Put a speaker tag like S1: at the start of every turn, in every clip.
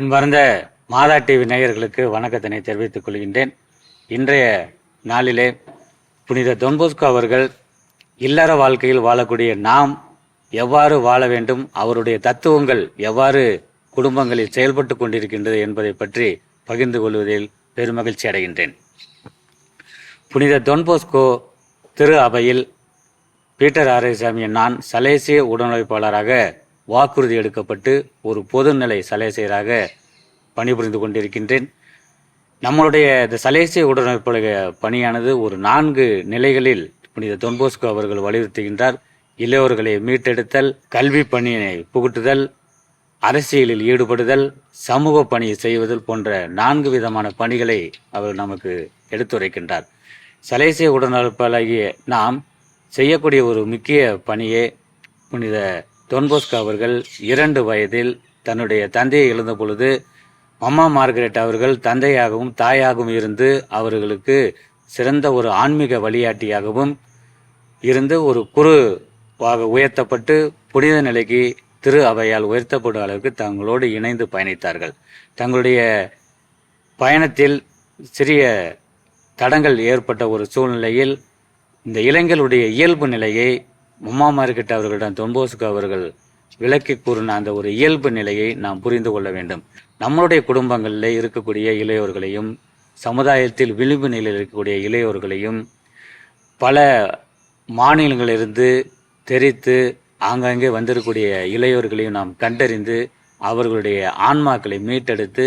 S1: அன்பார்ந்த மாதா டிவி நேயர்களுக்கு வணக்கத்தினை தெரிவித்துக் கொள்கின்றேன். இன்றைய நாளிலே புனித தொன்போஸ்கோ அவர்கள் இல்லற வாழ்க்கையில் வாழக்கூடிய நாம் எவ்வாறு வாழ வேண்டும் அவருடைய தத்துவங்கள் எவ்வாறு குடும்பங்களில் செயல்பட்டு கொண்டிருக்கின்றது என்பதை பற்றி பகிர்ந்து கொள்வதில் பெருமகிழ்ச்சி அடைகின்றேன். புனித தொன்போஸ்கோ திரு அவையில் பீட்டர் ஆரைசாமி நான் சலேசிய உடனமைப்பாளராக வாக்குறுதி எடுக்கப்பட்டு ஒரு பொதுநிலை சலேசையராக பணிபுரிந்து கொண்டிருக்கின்றேன். நம்மளுடைய இந்த சலேசிய உடனமைப்பாளர் பணியானது ஒரு நான்கு நிலைகளில் புனித தொன்போஸ்கோ அவர்கள் வலியுறுத்துகின்றார். இளையோர்களை மீட்டெடுத்தல் கல்வி பணியினை புகுட்டுதல் அரசியலில் ஈடுபடுதல் சமூக பணி செய்வதல் போன்ற நான்கு விதமான பணிகளை அவர் நமக்கு எடுத்துரைக்கின்றார். சலேசிய உடனமைப்பாளராகிய நாம் செய்யக்கூடிய ஒரு முக்கிய பணியே புனித தொன்போஸ்கோ அவர்கள் இரண்டு வயதில் தன்னுடைய தந்தையை இழந்த பொழுது அம்மா மார்கரெட் அவர்கள் தந்தையாகவும் தாயாகவும் இருந்து அவர்களுக்கு சிறந்த ஒரு ஆன்மீக வழிகாட்டியாகவும் இருந்து ஒரு குருவாக உயர்த்தப்பட்டு புனித நிலைக்கு திரு அவையால் உயர்த்தப்படும் அளவுக்கு தங்களோடு இணைந்து பயணித்தார்கள். தங்களுடைய பயணத்தில் சிறிய தடங்கள் ஏற்பட்ட ஒரு சூழ்நிலையில் இந்த இளைஞர்களுடைய இயல்பு நிலையை உமா மார்க்கெட் அவர்களிடம் தொன்போசுக்கு அவர்கள் விளக்கி கூறின அந்த ஒரு இயல்பு நிலையை நாம் புரிந்து கொள்ள வேண்டும். நம்மளுடைய குடும்பங்களில் இருக்கக்கூடிய இளையோர்களையும் சமுதாயத்தில் விளிம்பு நிலையில் இருக்கக்கூடிய இளையோர்களையும் பல மாநிலங்களிலிருந்து தெரித்து ஆங்காங்கே வந்திருக்கக்கூடிய இளையோர்களையும் நாம் கண்டறிந்து அவர்களுடைய ஆன்மாக்களை மீட்டெடுத்து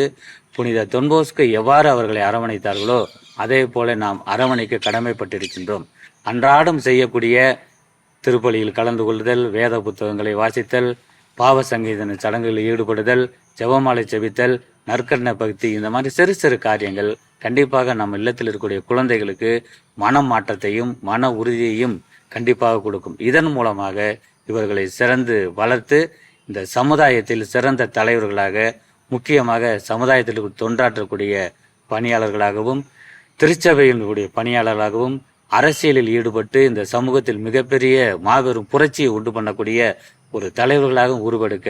S1: புனித தொன்போஸ்க்கு எவ்வாறு அவர்களை அரவணைத்தார்களோ அதே போல நாம் அரவணைக்க கடமைப்பட்டிருக்கின்றோம். அன்றாடம் செய்யக்கூடிய திருப்பலியில் கலந்து கொள்ளுதல் வேத புத்தகங்களை வாசித்தல் பாவ சங்கீதன சடங்குகளில் ஈடுபடுதல் ஜெபமாலை செபித்தல் நற்கரண பக்தி இந்த மாதிரி சிறு சிறு காரியங்கள் கண்டிப்பாக நம்ம இல்லத்தில் இருக்கக்கூடிய குழந்தைகளுக்கு மன மாற்றத்தையும் மன உறுதியையும் கண்டிப்பாக கொடுக்கும். இதன் மூலமாக இவர்களை சிறந்து வளர்த்து இந்த சமுதாயத்தில் சிறந்த தலைவர்களாக முக்கியமாக சமுதாயத்தில் தொண்டாற்றக்கூடிய பணியாளர்களாகவும் திருச்சபையினுடைய பணியாளர்களாகவும் அரசியலில் ஈடுபட்டு இந்த சமூகத்தில் மிகப்பெரிய மாபெரும் புரட்சியை உண்டு பண்ணக்கூடிய ஒரு தலைவர்களாக உருவெடுக்க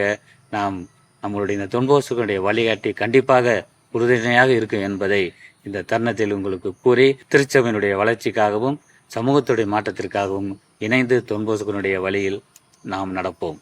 S1: நாம் நம்மளுடைய இந்த தொன்போசுகளுடைய வழிகாட்டி கண்டிப்பாக உறுதுணையாக இருக்கும் என்பதை இந்த தருணத்தில் உங்களுக்கு கூறி திருச்சபையினுடைய வளர்ச்சிக்காகவும் சமூகத்துடைய மாற்றத்திற்காகவும் இணைந்து தொன்போசுகளுடைய வழியில் நாம் நடப்போம்.